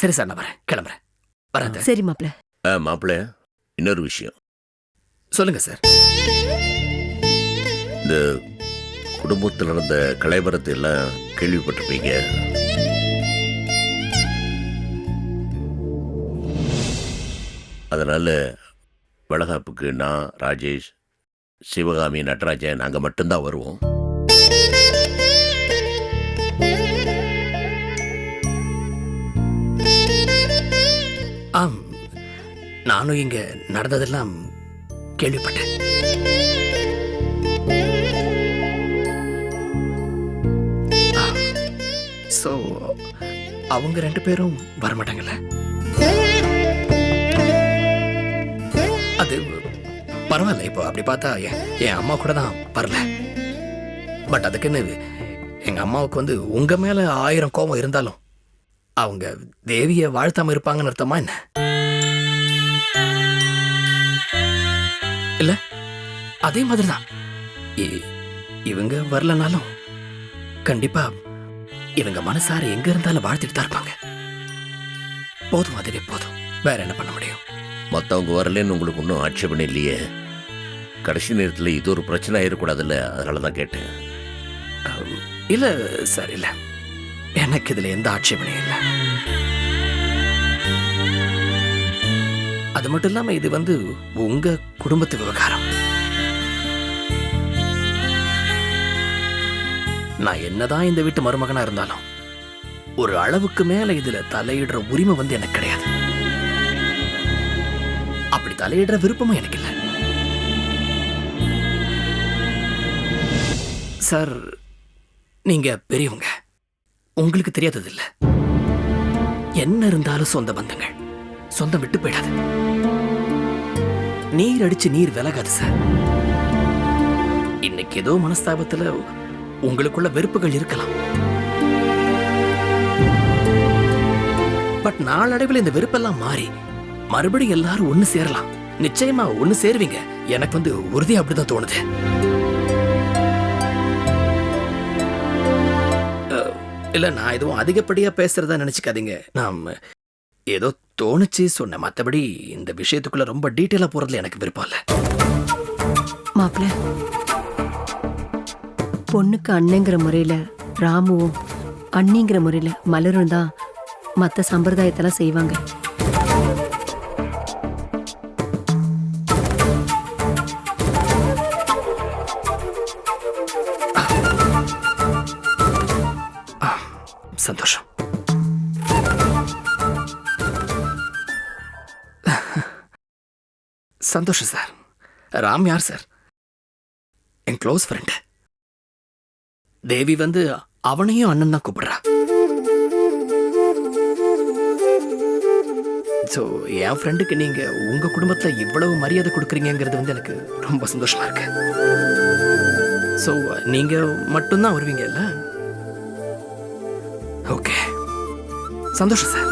சரி சார் நான் வரேன். கிளம்புறேன். வரேன் சரி. மாப்ள ஆ மாப்பிள்ள இன்னொரு விஷயம். சொல்லுங்க சார். இந்த குடும்பத்தில் நடந்த கலைவரத்தை எல்லாம் கேள்விப்பட்டிருப்பீங்க. அதனால வளகாப்புக்கு நான் ராஜேஷ் சிவகாமி நடராஜன் நாங்கள் மட்டும்தான் வருவோம். நானும் இங்க நடந்ததெல்லாம் கேள்விப்பட்டேன். ஸோ அவங்க ரெண்டு பேரும் வரமாட்டாங்கல்ல? அது பரவாயில்ல இப்போ அப்படி பார்த்தா என் அம்மா கூட தான் வரல. பட் அதுக்குன்னு எங்க அம்மாவுக்கு வந்து உங்க மேல ஆயிரம் கோபம் இருந்தாலும் அவங்க தேவியை வாழ்த்தாம இருப்பாங்கன்னு அர்த்தமா என்ன? இல்ல அதே மாதிரிதான். இவங்க வரலனாலும் கண்டிப்பா இவங்க மனசார எங்க இருந்தாலும் வாழ்த்துட்டு தான் இருப்பாங்க. போதும் அதுவே போதும். வேற என்ன பண்ண முடியும்? மற்றவங்க வரலன்னு உங்களுக்கு ஒன்றும் ஆட்சேபனை இல்லையே. கடைசி நேரத்தில் இது ஒரு பிரச்சனை ஆயிடக்கூடாதுல்ல அதனால தான் கேட்டேன். இல்ல சார் இல்ல. எனக்கு இதுல எந்த ஆட்சேபனையும் இல்ல. அது மட்டும் இல்லாம இது வந்து உங்க குடும்பத்து விவகாரம். நான் என்னதான் இந்த வீட்டு மருமகனா இருந்தாலும் ஒரு அளவுக்கு மேல இதுல தலையிடுற உரிமை வந்து எனக்கு கிடையாது. அப்படி தலையிடுற விருப்பமும் எனக்கு இல்லை. சார் நீங்க பெரியவங்க. உங்களுக்கு தெரியாதது இல்லை. என்ன இருந்தாலும் சொந்த பந்தங்கள். சொந்தம் விட்டு போயிடாது. நீர் அடிச்சு நீர் விலகாது சார் இன்னைக்கு ஏதோ மனஸ்தாபத்துல உங்களுக்குள்ள வெறுப்புகள் இருக்கலாம். பட் நாளடைவில் இந்த வெறுப்பெல்லாம் மாறி மறுபடியும் எல்லாரும் ஒண்ணு சேரலாம். நிச்சயமா ஒன்னு சேருவீங்க. எனக்கு வந்து உறுதி அப்படிதான் தோணுது. இல்ல நான் எதுவும் அதிகப்படியா பேசுறதா நினைச்சுக்காதீங்க. நாம் ஏதோ தோணுச்சு. சொன்னேன் மத்தபடி இந்த விஷயத்துக்குள்ள ரொம்ப டீட்டெயிலாக போறதுல எனக்கு விருப்பம் இல்லை. மாப்பிள்ள பொண்ணுக்கு அண்ணங்கிற முறையில ராமுவும் அண்ணிங்கிற முறையில மலரும் தான் மத்த சம்பிரதாயத்தெல்லாம் செய்வாங்க. சந்தோஷம் சார் ராம் யார் சார் என் க்ளோஸ் ஃப்ரெண்டு தேவி வந்து அவனையும் அண்ணன் தான் கூப்பிடுறா. ஸோ என் ஃப்ரெண்டுக்கு நீங்க உங்க குடும்பத்தில் இவ்வளவு மரியாதை கொடுக்குறீங்கிறது வந்து எனக்கு ரொம்ப சந்தோஷமா இருக்கு. ஸோ நீங்க மட்டும்தான் வருவீங்கல்ல ஓகே சந்தோஷம் சார்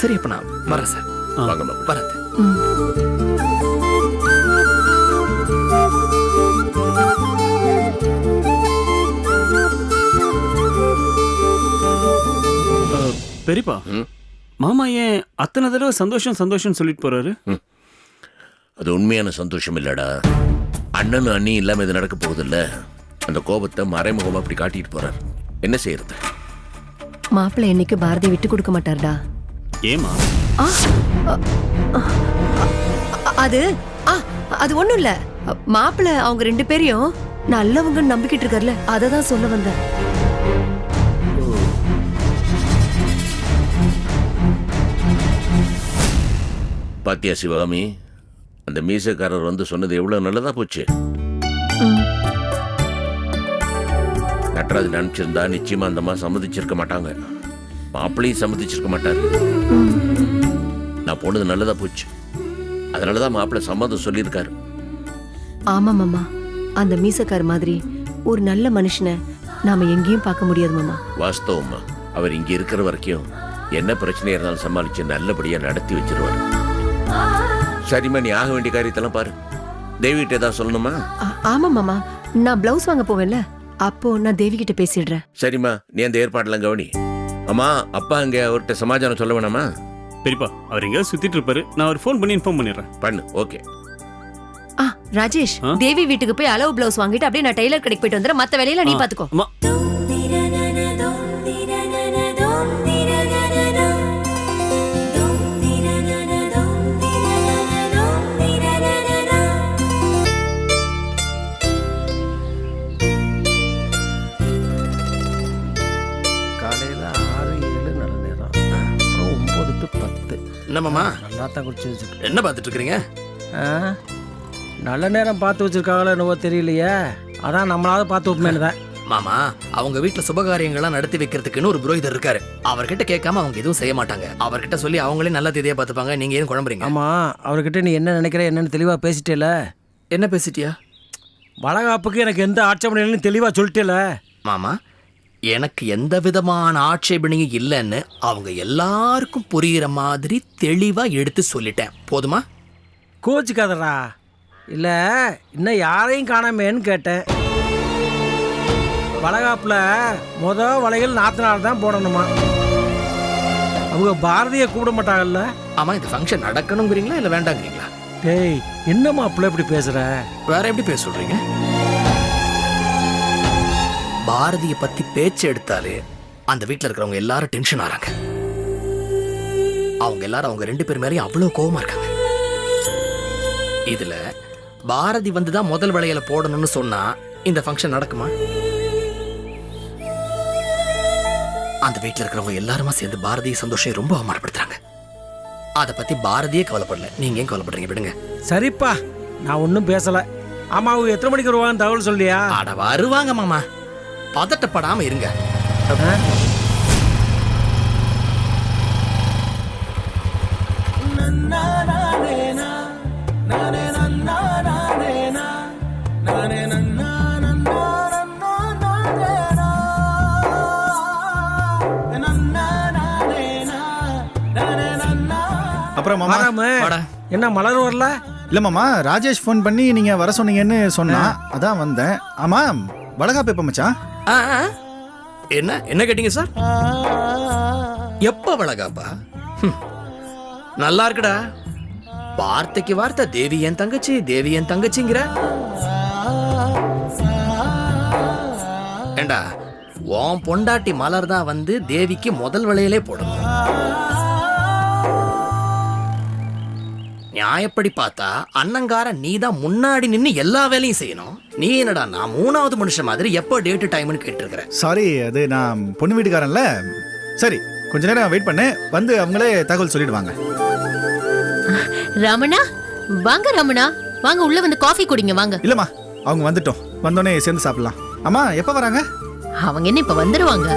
சரி அப்ப நான் வரேன் சார். வாங்க வரேன். பெரியப்பா. மாமா ஏன் அத்தனை தடவை சந்தோஷம் சந்தோஷம் சொல்லிட்டு போறாரு? அது உண்மையான சந்தோஷம் இல்லடா. அண்ணனும் அண்ணியும் இல்லாம இது நடக்க போகுதில்ல. அந்த கோபத்தை மறைமுகமா அப்படி காட்டிட்டு போறார். என்ன செய்யறது? மாப்பிள்ளை என்னைக்கு பாரதி விட்டு கொடுக்க மாட்டார்டா? ஏமா அது ஆ, அது ஒண்ணும் இல்ல. மாப்பிள்ளை அவங்க ரெண்டு பேரையும் நல்லவங்கன்னு நம்பிக்கிட்டு இருக்கார்ல அதை தான் சொல்ல வந்தேன். பாத்தியா சிவகாமி அந்த மீசக்காரர் வந்து சொன்னது எவ்வளவு நல்லதா போச்சு. நடராஜன் அனுப்பிச்சிருந்தா நிச்சயமா அந்த அம்மா சம்மதிச்சிருக்க மாட்டாங்க. மாப்பிள்ளையும் சம்மதிச்சிருக்க மாட்டாரு. நான் போனது நல்லதா போச்சு. அதனாலதான் மாப்பிள்ளை சம்மதம் சொல்லியிருக்காரு. ஆமா மாமா. அந்த மீசக்கார மாதிரி ஒரு நல்ல மனுஷனை நாம எங்கேயும் பார்க்க முடியாது மாமா. வாஸ்தவமா அவர் இங்க இருக்கிற வரைக்கும் என்ன பிரச்சனையா இருந்தாலும் சமாளிச்சு நல்லபடியா நடத்தி வச்சிருவாரு. சரிம்மா நீ ஆக வேண்டிய காரியத்தெல்லாம் பாரு. தேவிகிட்ட ஏதாவது சொல்லணுமா? ஆமா மாமா. நான் பிளவுஸ் வாங்க போவேன்ல. அப்போ நான் தேவி கிட்ட பேசிடுறேன். சரிம்மா நீ அந்த ஏற்பாடெல்லாம் கவனி. அம்மா அப்பா அங்க அவர்கிட்ட சமாச்சாரம் சொல்ல வேணாமா? பெரியப்பா அவர் எங்கேயாவது சுத்திட்டு இருப்பாரு. நான் ஒரு ஃபோன் பண்ணி இன்ஃபார்ம் பண்ணிடுறேன். பண்ணு ஓகே. ஆ ராஜேஷ் ஆ? தேவி வீட்டுக்கு போய் அளவு பிளவுஸ் வாங்கிட்டு அப்படியே நான் டெய்லர் கடைக்கு போயிட்டு வந்துடுறேன். மத்த வேலையில நீ. பாத்துக்கோ. அம்மா. பத்து என்னம்மாமா நல்லா தான் குடிச்சு வச்சிருக்கேன் என்ன பார்த்துட்டு இருக்கிறீங்க நல்ல நேரம் பார்த்து வச்சிருக்காங்களோ என்னவோ தெரியலையே. அதான் நம்மளாவது பார்த்து வைப்பேன்னு தான் மாமா அவங்க வீட்டுல சுபகாரியங்கள்லாம் நடத்தி வைக்கிறதுக்குன்னு ஒரு புரோகிதர் இருக்காரு. அவர்கிட்ட கேட்காம அவங்க எதுவும் செய்ய மாட்டாங்க. அவர்கிட்ட சொல்லி அவங்களே நல்ல தேதியா பார்த்துப்பாங்க. நீங்க ஏன் குழம்புறீங்க? ஆமாம் அவர்கிட்ட நீ என்ன நினைக்கிற என்னன்னு தெளிவாக பேசிட்டேல. என்ன பேசிட்டியா? வளகாப்புக்கு எனக்கு எந்த ஆட்சேபனை இல்லைன்னு தெளிவாக சொல்லிட்டேல. மாமா எனக்கு எந்த விதமான ஆட்சேபனையும் இல்லைன்னு அவங்க எல்லாருக்கும் புரியுற மாதிரி தெளிவா எடுத்து சொல்லிட்டேன். போதுமா? கோச்சிக்காதடா இல்லை இன்னும் யாரையும் காணாமேன்னு கேட்டேன். வளகாப்பில் முத வளையல் நாத்தனார் தான் போடணுமா? அவங்க பாரதியை கூப்பிட மாட்டாங்கல்ல? ஆமா இந்த ஃபங்க்ஷன் நடக்கணுங்கிறீங்களா இல்ல வேண்டாங்கிறீங்களா? டேய் என்னம்மா அப்பள இப்படி பேசுற? வேற எப்படி பேச சொல்றீங்க? பாரதிய பத்தி பேச்சு எடுத்தாலே அந்த வீட்ல இருக்கிறவங்க எல்லாரும் டென்ஷன் ஆறாங்க. அவங்க எல்லாரும் அவங்க ரெண்டு பேர் மேலயும் அவ்வளவு கோவமா இருக்காங்க. இதுல பாரதி வந்து தான் முதல் வளையல போடணும்னு சொன்னா இந்த ஃபங்க்ஷன் நடக்குமா? அந்த வீட்ல இருக்கிறவங்க எல்லாருமா சேர்ந்து பாரதிய சந்தோஷம் ரொம்ப அவமானப்படுத்துறாங்க. அதை பத்தி பாரதியே கவலைப்படல. நீங்க ஏன் கவலைப்படுறீங்க? விடுங்க. சரிப்பா. நான் ஒன்றும் பேசல. ஆமா அவங்க எத்தனை மணிக்கு வருவாங்கன்னு தகவல் சொல்லியா? அட வருவாங்க மாமா. பதட்டப்படாம இருங்க. அப்புறம். என்ன மலர் வரல? இல்ல மாமா ராஜேஷ் ஃபோன் பண்ணி நீங்க வர சொன்னீங்கன்னு சொன்னா அதான் வந்தேன். ஆமா வளகாப்பு எப்ப மச்சான். என்ன என்ன கேட்டீங்க சார்? எப்ப வளகாப்பா ஹம். நல்லா இருக்குடா. வார்த்தைக்கு வார்த்தை தேவி என் தங்கச்சி தேவி என் தங்கச்சிங்கிற. ஏண்டா உன் பொண்டாட்டி மலர் தான் வந்து தேவிக்கு முதல் வளையலே போடணும். நியாயப்படி பார்த்தா அண்ணங்கார நீ தான் முன்னாடி நின்னு எல்லா வேலையும் செய்யணும். நீ என்னடா நான் மூணாவது மனுஷன் மாதிரி எப்போ டேட்டு டைம்னு கேட்டிருக்கிற? சாரி அது நான் பொண்ணு வீட்டுக்காரன்ல. சரி கொஞ்ச நேரம் வெயிட் பண்ணு. வந்து அவங்களே தகவல் சொல்லிடுவாங்க. ரமணா வாங்க ரமணா. வாங்க உள்ள வந்து காஃபி குடிங்க வாங்க. இல்லம்மா அவங்க வந்துட்டோம். வந்தோடனே சேர்ந்து சாப்பிடலாம். அம்மா எப்ப வராங்க? அவங்க என்ன இப்ப வந்துருவாங்க?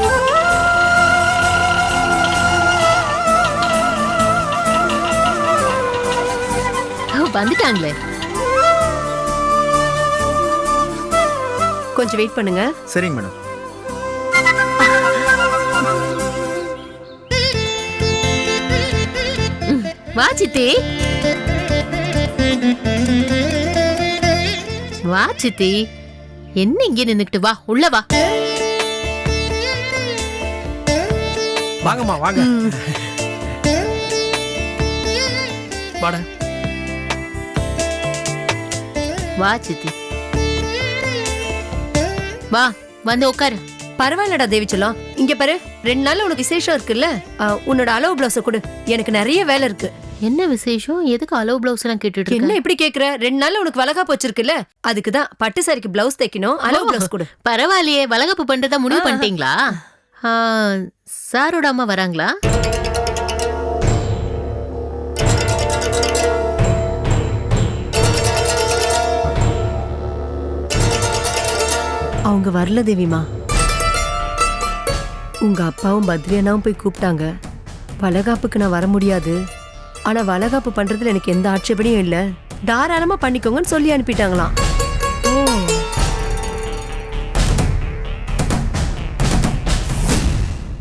வந்துட்டாங்களே. கொஞ்சம் வெயிட் பண்ணுங்க. சரிங்க மேடம். வா சித்தி. வா சித்தி. என்ன இங்க நின்னுக்கிட்டு வா உள்ள வா. வாங்கம்மா வாங்க. வாடா. வா சித்தி. வா வந்து உட்காரு பரவாயில்லடா தேவி செல்லம். இங்க பாரு ரெண்டு நாள் உனக்கு விசேஷம் இருக்குல்ல? உன்னோட அளவு பிளவுஸ கொடு. எனக்கு நிறைய வேலை இருக்கு. என்ன விசேஷம்? எதுக்கு அலோ பிளவுஸ் எல்லாம் கேட்டுட்டு என்ன இருக்க இப்படி கேக்குற? ரெண்டு நாள்ல உனக்கு வளகாப்பு வச்சிருக்குல்ல அதுக்கு தான் பட்டு சாரிக்கு பிளவுஸ் தைக்கணும். அளவு பிளவுஸ் கொடு. பரவாயில்லையே. வளகாப்பு பண்றதா முடிவு. பண்ணிட்டீங்களா? ஆ, சாரோட அம்மா வராங்களா? அவங்க வரல தேவிமா. உங்க அப்பாவும் பத்ரியனாவும் போய் கூப்பிட்டாங்க. வளகாப்புக்கு நான் வர முடியாது. ஆனா வளகாப்பு பண்றதுல எனக்கு எந்த ஆட்சேபனையும் இல்ல. தாராளமா பண்ணிக்கோங்கன்னு சொல்லி அனுப்பிட்டாங்களாம்.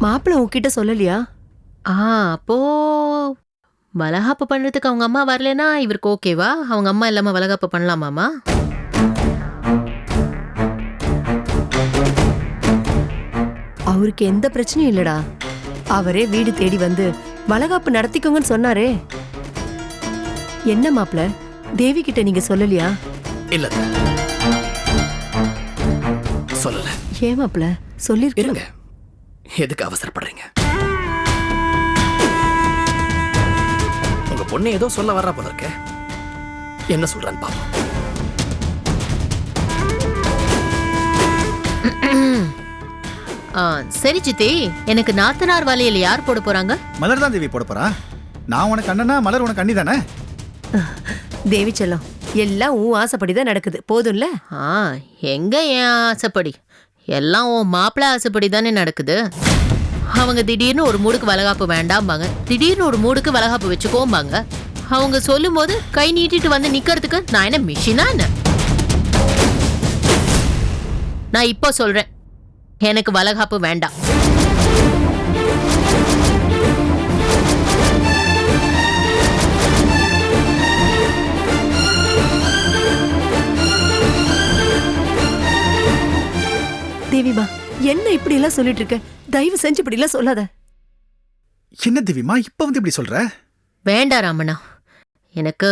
மாப்பிள்ள உன்கிட்ட சொல்லலையா? ஆ அப்போ வளகாப்பு பண்றதுக்கு அவங்க அம்மா வரலனா இவருக்கு ஓகேவா? அவங்க அம்மா இல்லாம வளகாப்பு பண்ணலாமாமா அவருக்கு எந்த பிரச்சனையும் இல்லடா. அவரே வீடு தேடி வந்து வளகாப்பு நடத்திக்கோங்கன்னு சொன்னாரே. என்ன மாப்ள? தேவி கிட்ட நீங்க சொல்லலையா? இல்ல. சொல்லல. ஏன் மாப்ள? சொல்லிருக்க இருங்க. எதுக்கு அவசரப்படுறீங்க? உங்க பொண்ணு ஏதோ சொல்ல வர்றா போல இருக்க. என்ன சொல்றான்னு பாப்போம். சரி சித்தி எனக்கு நாத்தனார் வலையில யார் போட போறாங்க? மலர் தான் தேவி போட போறா. நான் உனக்கு அண்ணனா மலர் உனக்கு அண்ணி தானே? தேவி செல்லம் எல்லாம் உன் ஆசைப்படிதான் நடக்குது. போதும்ல? ஆ எங்க என் ஆசைப்படி? எல்லாம் உன் மாப்பிள்ளை ஆசைப்படி தானே நடக்குது. அவங்க திடீர்னு ஒரு மூடுக்கு வளகாப்பு வேண்டாம்பாங்க. திடீர்னு ஒரு மூடுக்கு வளகாப்பு வச்சுக்கோம்பாங்க. அவங்க சொல்லும்போது கை நீட்டிட்டு வந்து நிக்கிறதுக்கு நான் என்ன மிஷினா என்ன? நான் இப்போ சொல்றேன். எனக்கு வளகாப்பு வேண்டாம். தேவிமா என்ன இப்படி எல்லாம் சொல்லிட்டு இருக்க தயவு செஞ்சு இப்படி எல்லாம் சொல்லாத. என்ன தேவிமா இப்ப வந்து இப்படி சொல்ற? வேண்டாம் ராமண்ணா. எனக்கு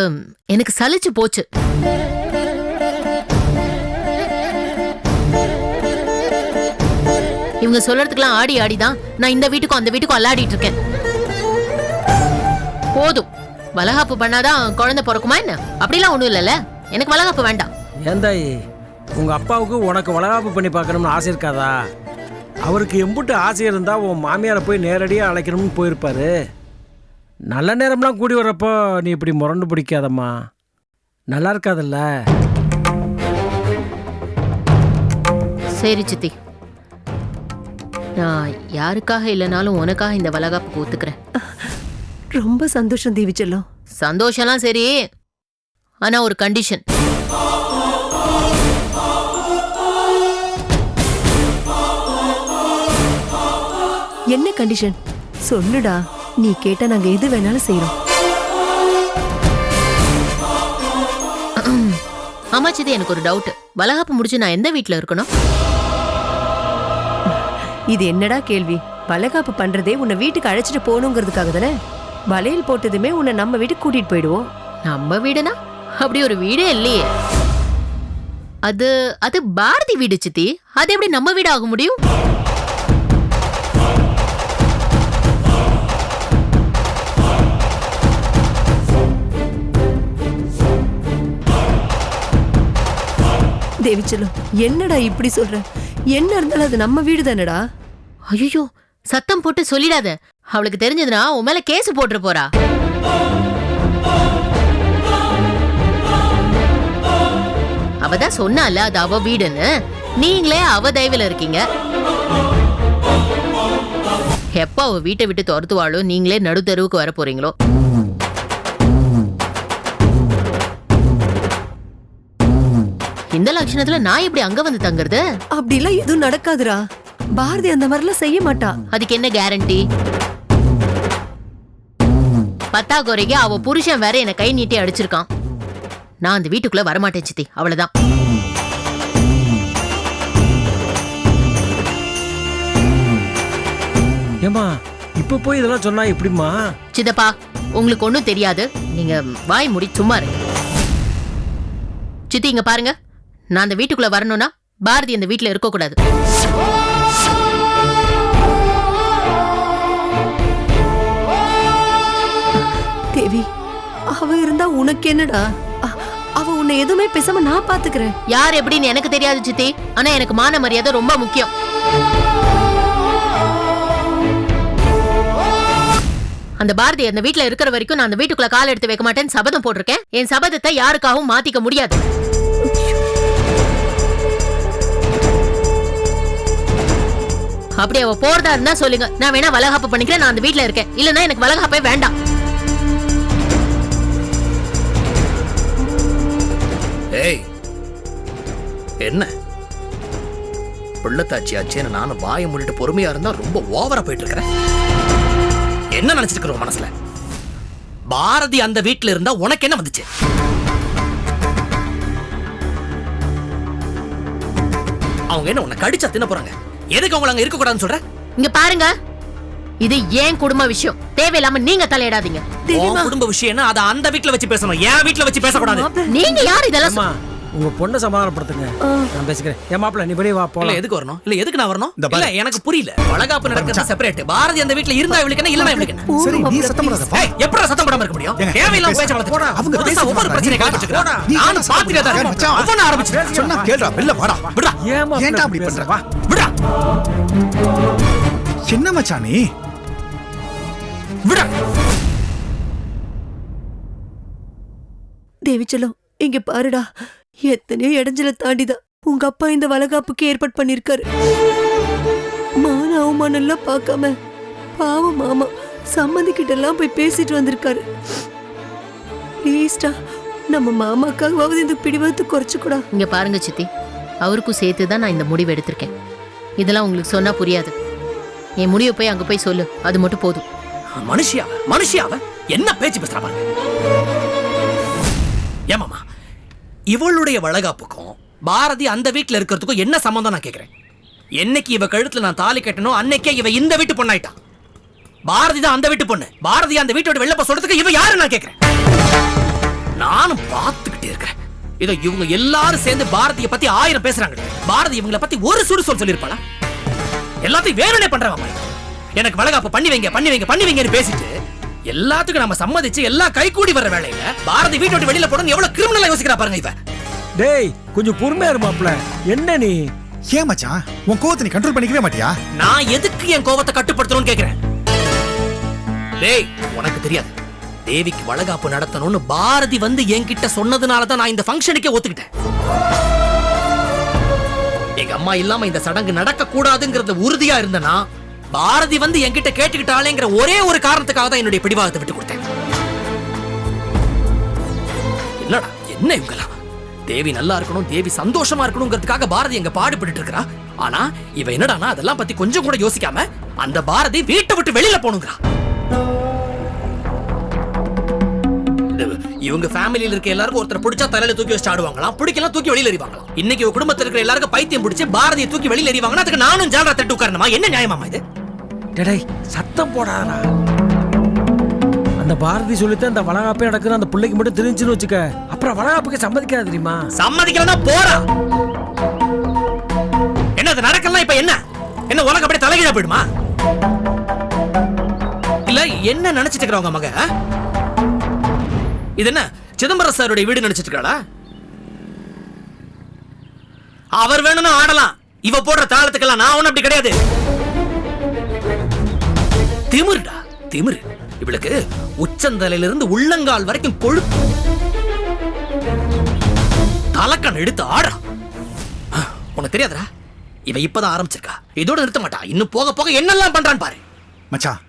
எனக்கு சலிச்சு போச்சு. இவங்க சொல்றதுக்கெல்லாம் ஆடி ஆடி தான் நான் இந்த வீட்டுக்கும் அந்த வீட்டுக்கும் அல்லாடிட்டு இருக்கேன். போதும். வளகாப்பு பண்ணாதான் குழந்தை பிறக்குமா என்ன? அப்படிலாம் ஒண்ணும் இல்லைல்ல. எனக்கு வளகாப்பு வேண்டாம். ஏந்தாயி உங்க அப்பாவுக்கு உனக்கு வளகாப்பு பண்ணி பார்க்கணும்னு ஆசை இருக்காதா? அவருக்கு எம்புட்டு ஆசை இருந்தா உன் மாமியாரை போய் நேரடியாக அழைக்கணும்னு போயிருப்பாரு. நல்ல நேரம்லாம் கூடி வர்றப்போ நீ இப்படி முரண்டு பிடிக்காதம்மா. நல்லா இருக்காதுல்ல? சரி சித்தி. நான் யாருக்காக இல்லைனாலும் உனக்காக இந்த வளகாப்புக்கு ஒத்துக்கிறேன் ரொம்ப சந்தோஷம் தேவி செல்லம். சந்தோஷம்லாம் சரி ஆனா ஒரு கண்டிஷன் என்ன கண்டிஷன் சொல்லுடா நீ கேட்டா நாங்க எது வேணாலும் செய்யறோம் சித்தி எனக்கு ஒரு டவுட் வளகாப்பு முடிச்சு நான் எந்த வீட்ல இருக்கணும்? இது என்னடா கேள்வி? வளகாப்பு பண்றதே உன்னை வீட்டுக்கு அழைச்சிட்டு போகணுங்கிறதுக்காக தானே வளையல் போட்டதுமே உன்னை நம்ம வீட்டுக்கு கூட்டிட்டு போயிடுவோம். நம்ம வீடுனா? அப்படி ஒரு வீடே இல்லையே. அது அது பாரதி வீடு சித்தி. அது எப்படி நம்ம வீடு ஆக முடியும்? தேவி செல்லம் என்னடா இப்படி சொல்ற? என்ன இருந்தாலும் அது நம்ம வீடு தானடா? ஐயோ சத்தம் போட்டு சொல்லிடாத. அவளுக்கு தெரிஞ்சதுன்னா உன் மேல கேஸ் போட்டு போறா. அவ தான் சொன்னால அது அவ வீடுன்னு. நீங்களே அவ தயவில் இருக்கீங்க. எப்போ அவ வீட்டை விட்டு துரத்துவாளோ நீங்களே நடுத்தருவுக்கு வர போறீங்களோ. இந்த லட்சணத்துல நான் எப்படி அங்க வந்து தங்குறது? அப்படிலாம் எதுவும் நடக்காதுடா. பாரதி அந்த மாதிரிலாம் செய்ய மாட்டா. அதுக்கு என்ன கேரண்டி பத்தாக்குறைக்கு அவ புருஷன் வேற என்ன கை நீட்டி அடிச்சிருக்கான். நான் அந்த வீட்டுக்குள்ள வரமாட்டேன் சித்தி. அவ்வளவுதான். ஏம்மா இப்போ போய் இதெல்லாம் சொன்னா எப்படிம்மா? சித்தப்பா உங்களுக்கு ஒண்ணும் தெரியாது. நீங்க வாய் மூடி சும்மா இருங்க. சித்தி இங்க பாருங்க. நான் அந்த வீட்டுக்குள்ள வரணும்னா பாரதி அந்த வீட்டுல இருக்க கூடாது தேவி அவ இருந்தா உனக்கு என்னடா? அவ உன்னை எதுவுமே பேசாம நான் பாத்துக்கிறேன். யார் எப்படின்னு எனக்கு தெரியாது சித்தி. ஆனா எனக்கு மான மரியாதை ரொம்ப முக்கியம். அந்த பாரதி அந்த வீட்ல இருக்கிற வரைக்கும் நான் அந்த வீட்டுக்குள்ள கால் எடுத்து வைக்க மாட்டேன்னு சபதம் போட்டிருக்கேன். என் சபதத்தை யாருக்காகவும் மாத்திக்க முடியாது. அப்படி அவ போறதா இருந்தா சொல்லுங்க. நான் வேணா வளகாப்பு பண்ணிக்கிறேன் நான் அந்த வீட்டுல இருக்கேன். இல்லனா எனக்கு வளகாப்பே வேண்டாம். ஏய் என்ன? பிள்ளைத்தாச்சி ஆச்சேன்னு நானும் வாயை மூடிட்டு பொறுமையா இருந்தா ரொம்ப ஓவரா போயிட்டு இருக்கிறேன் என்ன நினைச்சிட்டு மனசுல? பாரதி அந்த வீட்டுல இருந்தா உனக்கு என்ன வந்துச்சு? அவங்க என்ன உன்னை கடிச்சா தின்ன போறாங்க? எதுக்கு அவங்கள அங்க இருக்க கூடாதுன்னு சொல்ற? இங்க பாருங்க. இது ஏன் குடும்ப விஷயம்? தேவையில்லாம நீங்க தலையிடாதீங்க. குடும்ப விஷயம்னா அதை அந்த வீட்ல வச்சு பேசணும். என் வீட்ல வச்சு பேசக்கூடாது. நீங்க யார் இதெல்லாம் உங்க பொண்ணை சமாதானப்படுத்துங்க. நான் பேசிக்கிறேன். என் மாப்பிள்ள நீ வெளியே வா போலாம். எதுக்கு வரணும்? இல்ல எதுக்கு நான் வரணும்? இந்த. இல்ல எனக்கு புரியல. வளகாப்பு நடக்கிறது செப்பரேட் பாரதி அந்த வீட்ல இருந்தா இவளுக்கு என்ன இல்லனா இவளுக்கு சரி நீ சத்தம் போடாதப்பா ஏய், எப்படா சத்தம் போடாம இருக்க முடியும்? தேவையில்லாம பேச- பேச்ச வளர்த்து அவங்க பேசிட்டு ஒவ்வொரு. பிரச்சனை போடா. இருக்கா பாத்துட்டு தான் இருக்கேன். அவன சொன்னா கேளுடா வெளில வாடா. விடா ஏன் மாப்பிள்ளை ஏன்டா அப்படி? பண்ற? வா விடா என்ன மச்சான் நீ? விடா தேவி செல்லம் இங்க பாருடா. எத்தனையோ இடைஞ்சல தாண்டிதான். உங்க அப்பா இந்த வளகாப்புக்கு ஏற்பாடு பண்ணிருக்காரு மான அவமானம் எல்லாம் பார்க்காம பாவம் மாமா சம்மந்திக்கிட்ட எல்லாம் போய் பேசிட்டு வந்திருக்காரு. ப்ளீஸ்டா நம்ம மாமாக்காகவாவது இந்த பிடிவாதத்தை குறைச்சுக்கூடா. இங்க பாருங்க சித்தி அவருக்கும் சேர்த்து தான் நான் இந்த முடிவு எடுத்திருக்கேன். இதெல்லாம் உங்களுக்கு சொன்னா புரியாது. என் முடிவை போய் அங்க போய் சொல்லு அது மட்டும் போதும். மனுஷியாவ மனுஷியாவ என்ன பேச்சு பேசுறா பாருங்க. ஏமாமா இவளுடைய வளகாப்புக்கும் பாரதி அந்த வீட்டில் இருக்கிறதுக்கும் என்ன சம்மந்தம் நான் கேட்குறேன் என்னைக்கு இவ கழுத்துல நான் தாலி கட்டணும் அன்னைக்கே இவ இந்த வீட்டு பொண்ணாயிட்டான் பாரதி தான் அந்த வீட்டு பொண்ணு. பாரதி அந்த வீட்டோட வெளில சொல்றதுக்கு இவ யாரு நான் கேக்குறேன். நானும் பார்த்துக்கிட்டே இருக்கிறேன் இதோ இவங்க எல்லாரும் சேர்ந்து பாரதிய பத்தி ஆயிரம் பேசுறாங்க பாரதி இவங்கள பத்தி ஒரு சுடு சொல் சொல்லியிருப்பாளா? எல்லாத்தையும் வேணும்னே பண்றவன் எனக்கு வளகாப்பு பண்ணி வைங்க பண்ணி வைங்க பண்ணி வைங்கன்னு பேசிட்டு எல்லாத்துக்கும் நம்ம சம்மதிச்சு எல்லாம் கைகூடி வர வேலையில பாரதி வீட்டை விட்டு வெளியில போடணும் எவ்வளவு கிரிமினலா யோசிக்கிறா பாருங்க இவ. டேய் கொஞ்சம் பொறுமையா இரு மாப்பிள்ள. என்ன நீ? ஏன் மச்சான்? உன் கோவத்தை நீ கண்ட்ரோல் பண்ணிக்கவே மாட்டியா? நான் எதுக்கு என் கோவத்தை கட்டுப்படுத்தணும்னு கேக்குறேன்? டேய் உனக்கு தெரியாது. தேவிக்கு வளகாப்பு நடத்தணும்னு பாரதி வந்து என்கிட்ட சொன்னதுனால தான் நான் இந்த ஃபங்க்ஷனுக்கே ஒத்துக்கிட்டேன். எங்க அம்மா இல்லாம இந்த சடங்கு நடக்க கூடாதுங்கிறது உறுதியா இருந்தனா பாரதி வந்து என்கிட்ட கேட்டுக்கிட்டாலேங்கிற ஒரே ஒரு காரணத்துக்காக தான் என்னுடைய பிடிவாதத்தை விட்டு கொடுத்தேன். இல்லடா என்ன இவங்கலாம் தேவி நல்லா இருக்கணும் தேவி சந்தோஷமா இருக்கணுங்கிறதுக்காக பாரதி எங்க பாடுபட்டு இருக்கிறா. ஆனா இவ என்னடானா அதெல்லாம் பத்தி கொஞ்சம் கூட யோசிக்காம அந்த பாரதி வீட்டை விட்டு வெளியில போகணுங்கிறா. இவங்க ஃபேமிலியில இருக்க எல்லாருக்கும் ஒருத்தர் பிடிச்சா தலையில தூக்கி வச்சு ஆடுவாங்களாம் பிடிக்கலாம் தூக்கி வெளியில எறிவாங்களாம். இன்னைக்கு குடும்பத்தில் இருக்கிற எல்லாருக்கும் பைத்தியம் பிடிச்சி பாரதியை தூக்கி வெளியில எறிவாங்கன்னா அதுக்கு நானும் ஜாலரா தட்டு உட்காரணுமா? என்ன நியாயமாமா இது? டேய் சத்தம் போடாதடா. அந்த பாரதி சொல்லித்தான் இந்த வளகாப்பே நடக்குது அந்த பிள்ளைக்கு மட்டும் தெரிஞ்சுன்னு வச்சுக்க. அப்புறம் வளகாப்புக்கு சம்மதிக்காது தெரியுமா? சம்மதிக்கலன்னா போறா என்ன அது நடக்கலாம் இப்ப என்ன? என்ன உலகம் அப்படியே தலைகீழ போயிடுமா? இல்ல என்ன நினைச்சிட்டு இருக்கிறவங்க மக? இது என்ன சிதம்பரம் சாருடைய வீடு நினைச்சிட்டு இருக்காளா அவர் வேணும்னு ஆடலாம். இவ போடுற தாளத்துக்கெல்லாம் நான் ஒன்னும் அப்படி கிடையாது. திமிருடா திமிரு. இவளுக்கு உச்சந்தலையிலிருந்து உள்ளங்கால் வரைக்கும் கொழுப்பு. தலக்கண் எடுத்து ஆடுறா. உனக்கு தெரியாதுடா? இவ இப்பதான் ஆரம்பிச்சிருக்கா. இதோட நிறுத்த மாட்டா. இன்னும் போக போக என்னெல்லாம் பண்றான்னு பாரு. மச்சான்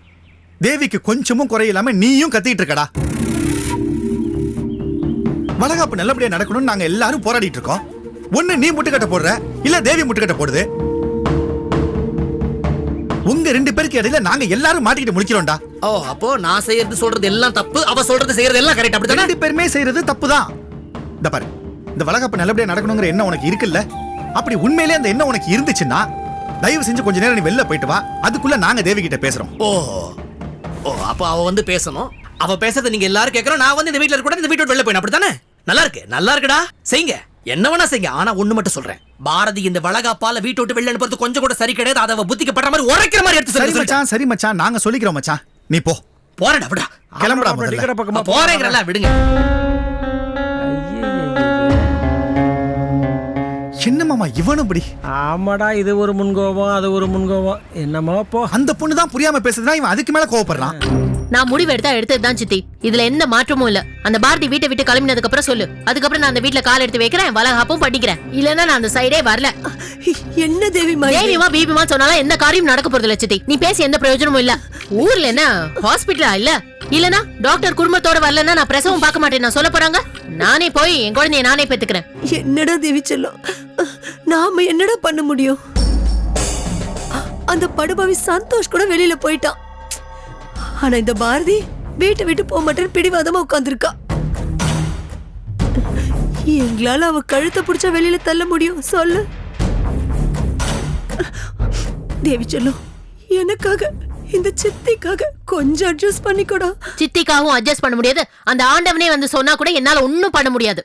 தேவிக்கு கொஞ்சமும் குறையில்லாம நீயும் கத்திட்டு இருக்கடா. வளகாப்பு நல்லபடியா நடக்கணும்னு நாங்க எல்லாரும் போராடிட்டு இருக்கோம். ஒண்ணு நீ முட்டுக்கட்டை போடுற இல்ல தேவி முட்டுக்கட்டை போடுது. உங்க ரெண்டு பேருக்கு இடையில நாங்க எல்லாரும் மாட்டிக்கிட்டு முடிக்கிறோம்டா ஓ அப்போ நான் செய்யறது சொல்றது எல்லாம் தப்பு அவ சொல்றது செய்யறது எல்லாம் கரெக்ட் அப்படிதானே ரெண்டு பேருமே செய்யறது தப்புதான். இந்த பாரு இந்த வளகாப்பு நல்லபடியா நடக்கணுங்கிற எண்ணம் உனக்கு இருக்குல்ல? அப்படி உண்மையிலே அந்த எண்ணம் உனக்கு இருந்துச்சுன்னா தயவு செஞ்சு கொஞ்ச நேரம் நீ வெளில போயிட்டு வா. அதுக்குள்ள நாங்க தேவி கிட்ட பேசுறோம். ஓ ஓ அப்போ அவ வந்து பேசணும். அவ பேசுறத நீங்க எல்லாரும் கேட்கறோம் நான் வந்து இந்த வீட்ல இருக்க கூட இந்த வீட்டோட வெளில போயிடும் அப்படித்தானே? நல்லா இருக்கு நல்லா இருக்குடா. செய்யுங்க. என்ன வேணா செய்யுங்க. ஆனா ஒண்ணு மட்டும் சொல்றேன். பாரதி இந்த வளகாப்பால வீட்டை விட்டு வெளில அனுப்புறது கொஞ்சம் கூட சரி கிடையாது. அதை அவ புத்திக்கு படுற மாதிரி உரைக்கிற மாதிரி எடுத்து சரி மச்சான் சரி மச்சான். நாங்க சொல்லிக்கிறோம் மச்சான். நீ போ. போறேன்டா விடா கிளம்புடா. டிக்கெட்டை பக்கமா போறேங்கிறல விடுங்க. என்ன மாமா இவனும் இப்படி? ஆமாடா இது ஒரு முன்கோபம் அது ஒரு முன்கோபம். என்னமோ போ. அந்த பொண்ணு தான் புரியாம பேசுறதுனா இவன் அதுக்கு மேல கோவப்படுறான். நான் முடிவு எடுத்தா எடுத்ததுதான் சித்தி. இதுல எந்த மாற்றமும் இல்ல. அந்த பாரதி வீட்டை விட்டு கிளம்பினதுக்கு அப்புறம் சொல்லு. அதுக்கப்புறம் நான் அந்த வீட்ல கால் எடுத்து வைக்கிறேன் வளகாப்பும் பண்ணிக்கிறேன் இல்லன்னா நான் அந்த சைடே வரல. என்ன தேவி மாயி தேவிமா பீபிமா சொன்னாலும் எந்த காரியம் நடக்க போறது இல்ல சித்தி. நீ பேசி எந்த பிரயோஜனமும் இல்ல. ஊர்ல என்ன ஹாஸ்பிட்டலா இல்ல? இல்லனா டாக்டர் குடும்பத்தோட வரலன்னா நான் பிரசவம் பார்க்க மாட்டேன் நான் சொல்ல போறாங்க? நானே போய் என் குழந்தைய நானே பெத்துக்கிறேன். என்னடா தேவி செல்லம்? நாம என்னடா பண்ண முடியும்? அந்த படுபாவி சந்தோஷ் கூட வெளியில போயிட்டான். ஆனா இந்த பாரதி வீட்டை விட்டு போக மாட்டேன்னு பிடிவாதமா உட்காந்துருக்கா எங்களால அவ கழுத்தை பிடிச்சா வெளியில தள்ள முடியும் சொல்லு. தேவி செல்லம் எனக்காக இந்த சித்திக்காக கொஞ்சம் அட்ஜஸ்ட் பண்ணிக்கோடா. சித்திக்காகவும் அட்ஜஸ்ட் பண்ண முடியாது. அந்த ஆண்டவனே வந்து சொன்னா கூட என்னால ஒன்னும் பண்ண முடியாது.